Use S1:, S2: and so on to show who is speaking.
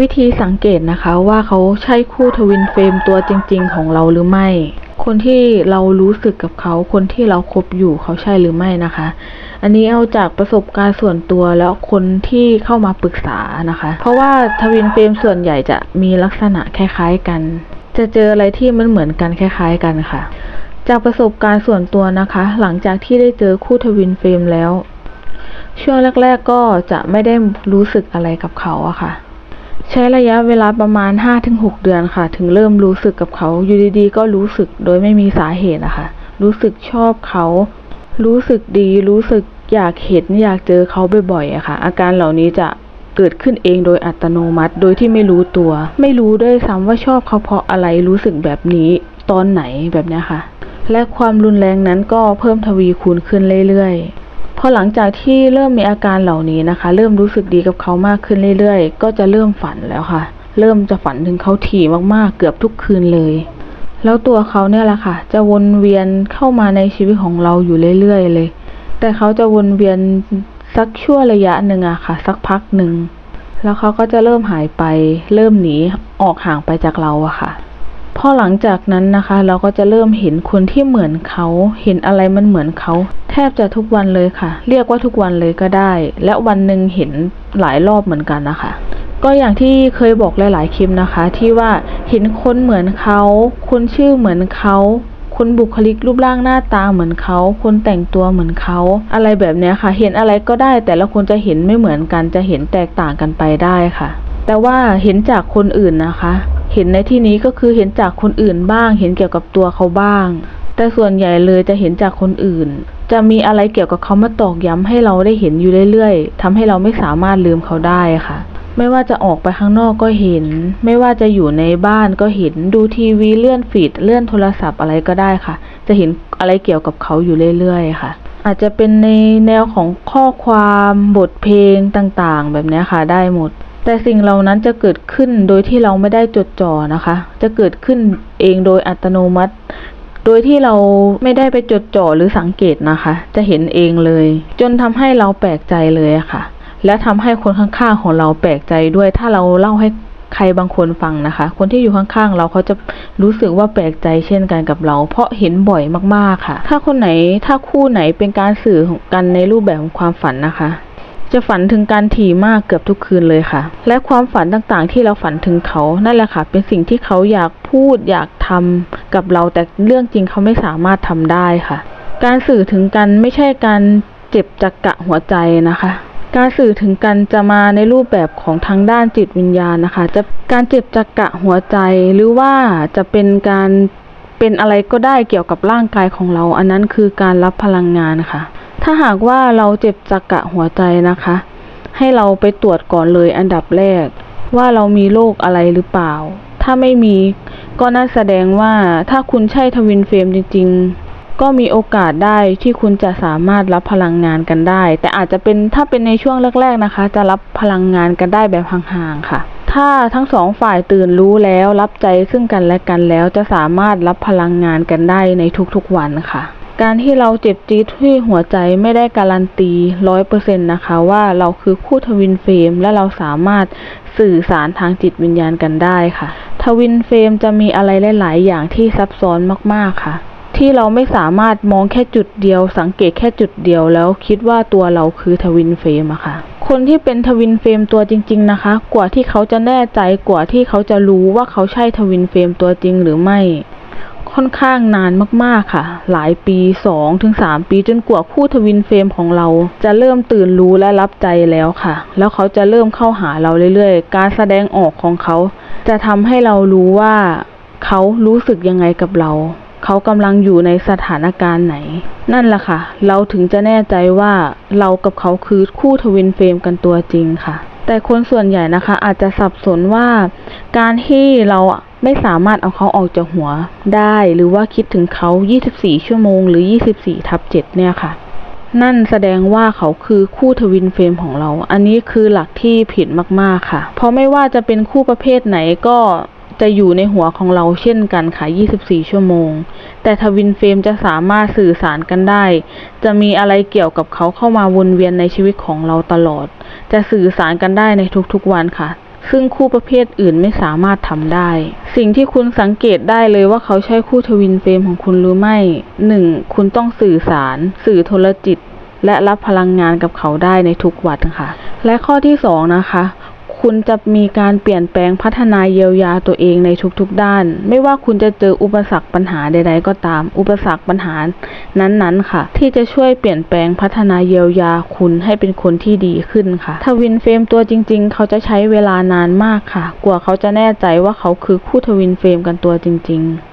S1: วิธีสังเกตนะคะว่าเขาใช่คู่ทวินเฟรมตัวจริง ๆ ของเราหรือไม่ คนที่เรารู้สึกกับเขา คนที่เราคบอยู่เขาใช่หรือไม่นะคะ อันนี้เอาจากประสบการณ์ส่วนตัวแล้วคนที่เข้ามาปรึกษานะคะ เพราะว่าทวินเฟรมส่วนใหญ่จะมีลักษณะคล้ายๆกัน จะเจออะไรที่มันเหมือนกันคล้ายๆกันค่ะ จากประสบการณ์ส่วนตัวนะคะ หลังจากที่ได้เจอคู่ทวินเฟรมแล้ว ช่วงแรก ๆก็จะไม่ได้รู้สึกอะไรกับเขาอะค่ะ ใช้ระยะเวลาประมาณ 5-6 เดือนค่ะ ถึงเริ่มรู้สึกกับเขา อยู่ดีๆ ก็รู้สึกโดยไม่มีสาเหตุอะคะ รู้สึกชอบเขา รู้สึกดี รู้สึกอยากเห็นอยากเจอเขาบ่อยๆอะค่ะ อาการเหล่านี้จะเกิดขึ้นเองโดยอัตโนมัติ โดยที่ไม่รู้ตัว ไม่รู้ด้วยซ้ำว่าชอบเขาเพราะอะไร รู้สึกแบบนี้ ตอนไหนแบบนี้ค่ะ และความรุนแรงนั้นก็เพิ่มทวีคูณขึ้นเรื่อยๆ อหลังจากที่เริ่มมีอาการเหล่านี้นะคะ เริ่มรู้สึกดีกับเขามากขึ้นเรื่อยๆ ก็จะเริ่มฝันแล้วค่ะ เริ่มจะฝันถึงเขาถี่มากๆ เกือบทุกคืนเลย แล้วตัวเขาเนี่ยแหละค่ะ จะวนเวียนเข้ามาในชีวิตของเราอยู่เรื่อยๆเลย แต่เขาจะวนเวียนสักชั่วระยะหนึ่งอะค่ะ สักพักหนึ่งแล้วเขาก็จะเริ่มหายไป เริ่มหนีออกห่างไปจากเราอะค่ะ อหลังจากนั้นนะคะ เราก็จะเริ่มเห็นคนที่เหมือนเขา เห็นอะไรมันเหมือนเขา แทบจะทุกวันเลยค่ะ เรียกว่าทุกวันเลยก็ได้ และวันหนึ่งเห็นหลายรอบเหมือนกันนะคะ ก็อย่างที่เคยบอกหลาย ๆ คลิปนะคะ ที่ว่าเห็นคนเหมือนเขา คนชื่อเหมือนเขาคนบุคลิกรูปร่างหน้าตาเหมือนเขา คนแต่งตัวเหมือนเขา อะไรแบบนี้ค่ะ เห็นอะไรก็ได้ แต่ละคนจะเห็นไม่เหมือนกัน จะเห็นแตกต่างกันไปได้ค่ะ แต่ว่าเห็นจากคนอื่นนะคะ เห็นในที่นี้ก็คือเห็นจากคนอื่นบ้าง เห็นเกี่ยวกับตัวเขาบ้าง แต่ส่วนใหญ่เลยจะเห็นจากคนอื่น จะมีอะไรเกี่ยวกับเขามาตอกย้ำให้เราได้เห็นอยู่เรื่อยๆทำให้เราไม่สามารถลืมเขาได้ค่ะ ไม่ว่าจะออกไปข้างนอกก็เห็น ไม่ว่าจะอยู่ในบ้านก็เห็น ดูทีวีเลื่อนฟีดเลื่อนโทรศัพท์อะไรก็ได้ค่ะ จะเห็นอะไรเกี่ยวกับเขาอยู่เรื่อยๆ ค่ะอาจจะเป็นในแนวของข้อความบทเพลงต่างๆ แบบนี้ค่ะได้หมด แต่สิ่งเหล่านั้นจะเกิดขึ้นโดยที่เราไม่ได้จดจ่อนะคะ จะเกิดขึ้นเองโดยอัตโนมัติ โดยที่เราไม่ได้ไปจดจ่อหรือสังเกตนะคะ จะเห็นเองเลย จนทำให้เราแปลกใจเลยะค่ะ และทำให้คนข้างๆของเราแปลกใจด้วย ถ้าเราเล่าให้ใครบางคนฟังนะคะ คนที่อยู่ข้างๆ เราเขาจะรู้สึกว่าแปลกใจเช่นกันกับเรา เพราะเห็นบ่อยมากๆค่ะ ถ้าคนไหนถ้าคู่ไหนเป็นการสื่อกันในรูปแบบของความฝันนะคะ จะฝันถึงการถี่มากเกือบทุกคืนเลยค่ะ และความฝันต่างๆ ที่เราฝันถึงเขานั่นแหละค่ะ เป็นสิ่งที่เขาอยากพูดอยากทำกับเราแต่เรื่องจริงเขาไม่สามารถทำได้ค่ะ การสื่อถึงกันไม่ใช่การเจ็บจักกะหัวใจนะคะ การสื่อถึงกันจะมาในรูปแบบของทางด้านจิตวิญญาณนะคะ จะการเจ็บจักกะหัวใจหรือว่าจะเป็นการเป็นอะไรก็ได้เกี่ยวกับร่างกายของเรา อันนั้นคือการรับพลังงานค่ะ ถ้าหากว่าเราเจ็บจักระหัวใจนะคะ ให้เราไปตรวจก่อนเลยอันดับแรก ว่าเรามีโรคอะไรหรือเปล่า ถ้าไม่มีก็น่าแสดงว่าถ้าคุณใช่ทวินเฟรมจริง ๆ ก็มีโอกาสได้ที่คุณจะสามารถรับพลังงานกันได้ แต่อาจจะเป็นถ้าเป็นในช่วงแรก ๆนะคะ จะรับพลังงานกันได้แบบห่างๆค่ะถ้าทั้งสองฝ่ายตื่นรู้แล้วรับใจซึ่งกันและกันแล้วจะสามารถรับพลังงานกันได้ในทุกๆวันค่ะ การที่เราเจ็บจี๊ดที่หัวใจไม่ได้การันตีร้อยเปอร์เซ็นต์นะคะ ว่าเราคือคู่ทวินเฟรมและเราสามารถสื่อสารทางจิตวิญญาณกันได้ค่ะ ทวินเฟรมจะมีอะไรหลาย ๆ อย่างที่ซับซ้อนมาก ๆ ค่ะ ที่เราไม่สามารถมองแค่จุดเดียว สังเกตแค่จุดเดียวแล้วคิดว่าตัวเราคือทวินเฟรมอะค่ะ คนที่เป็นทวินเฟรมตัวจริง ๆ นะคะ กว่าที่เขาจะแน่ใจกว่าที่เขาจะรู้ว่าเขาใช่ทวินเฟรมตัวจริงหรือไม่ ค่อนข้างนานมากๆค่ะ หลายปีสองถึงสามปีจนกว่าคู่ทวินเฟรมของเรา จะเริ่มตื่นรู้และรับใจแล้วค่ะ แล้วเขาจะเริ่มเข้าหาเราเรื่อยๆ การแสดงออกของเขา จะทำให้เรารู้ว่าเขารู้สึกยังไงกับเรา เขากำลังอยู่ในสถานการณ์ไหน นั่นแหละค่ะ เราถึงจะแน่ใจว่าเรากับเขาคือคู่ทวินเฟรมกันตัวจริงค่ะ แต่คนส่วนใหญ่นะคะ อาจจะสับสนว่าการที่เรา ไม่สามารถเอาเขาออกจากหัวได้ หรือว่าคิดถึงเขา 24 ชั่วโมง หรือ 24 ทับ 7 เนี่ยค่ะ นั่นแสดงว่าเขาคือคู่ทวินเฟรมของเรา อันนี้คือหลักที่ผิดมาก ๆ ค่ะ เพราะไม่ว่าจะเป็นคู่ประเภทไหนก็จะอยู่ในหัวของเราเช่นกันค่ะ 24 ชั่วโมง แต่ทวินเฟรมจะสามารถสื่อสารกันได้ จะมีอะไรเกี่ยวกับเขาเข้ามาวนเวียนในชีวิตของเราตลอด จะสื่อสารกันได้ในทุกๆวันค่ะ ซึ่งคู่ประเภทอื่นไม่สามารถทำได้ สิ่งที่คุณสังเกตได้เลยว่าเขาใช่คู่ทวินเฟรมของคุณหรือไม่ 1. คุณต้องสื่อสาร สื่อโทรจิต และรับพลังงานกับเขาได้ในทุกวันค่ะและข้อที่สองนะคะ คุณจะมีการเปลี่ยนแปลงพัฒนาเยียวยาตัวเองในทุกๆด้าน ไม่ว่าคุณจะเจออุปสรรคปัญหาใด ๆ ก็ตาม อุปสรรคปัญหานั้นๆค่ะ ที่จะช่วยเปลี่ยนแปลงพัฒนาเยียวยาคุณให้เป็นคนที่ดีขึ้นค่ะทวินเฟรมตัวจริง ๆ เขาจะใช้เวลานานมากค่ะ กว่าเขาจะแน่ใจว่าเขาคือคู่ทวินเฟรมกันตัวจริง ๆ